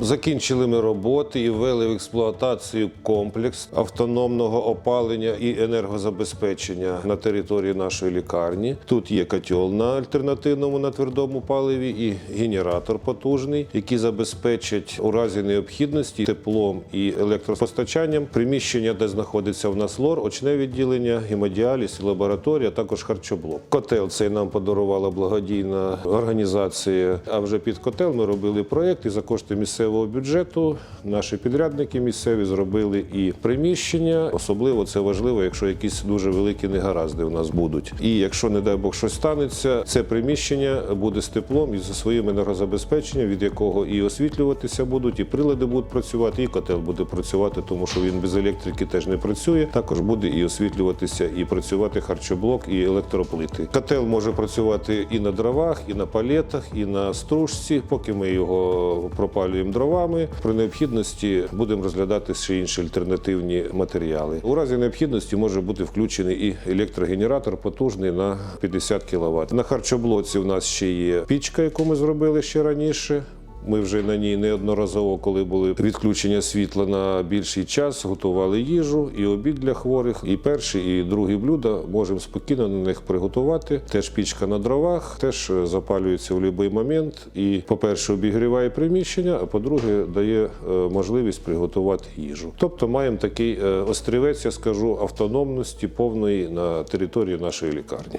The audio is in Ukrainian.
Закінчили ми роботи і ввели в експлуатацію комплекс автономного опалення і енергозабезпечення на території нашої лікарні. Тут є котел на альтернативному на твердому паливі і генератор потужний, який забезпечить у разі необхідності теплом і електропостачанням приміщення, де знаходиться в нас лор, очне відділення, гемодіаліз, лабораторія, також харчоблок. Котел цей нам подарувала благодійна організація. А вже під котел ми робили проєкт і за кошти місцевого бюджету наші підрядники місцеві зробили і приміщення. Особливо це важливо, якщо якісь дуже великі негаразди у нас будуть. І якщо, не дай Бог, щось станеться, це приміщення буде з теплом і зі своїм енергозабезпеченням, від якого і освітлюватися будуть, і прилади будуть працювати, і котел буде працювати, тому що він без електрики теж не працює. Також буде і освітлюватися, і працювати харчоблок, і електроплити. Котел може працювати і на дровах, і на палетах, і на стружці, поки ми його пропалюємо дровами. При необхідності будемо розглядати ще інші альтернативні матеріали. У разі необхідності може бути включений і електрогенератор потужний на 50 кВт. На харчоблоці у нас ще є пічка, яку ми зробили ще раніше. Ми вже на ній неодноразово, коли були відключення світла на більший час, готували їжу і обід для хворих. І перші, і другі блюда можемо спокійно на них приготувати. Теж пічка на дровах, теж е, запалюється в будь-який момент. І, по-перше, обігріває приміщення, а по-друге, дає е, можливість приготувати їжу. Тобто маємо такий е, острівець, я скажу, автономності повної на території нашої лікарні.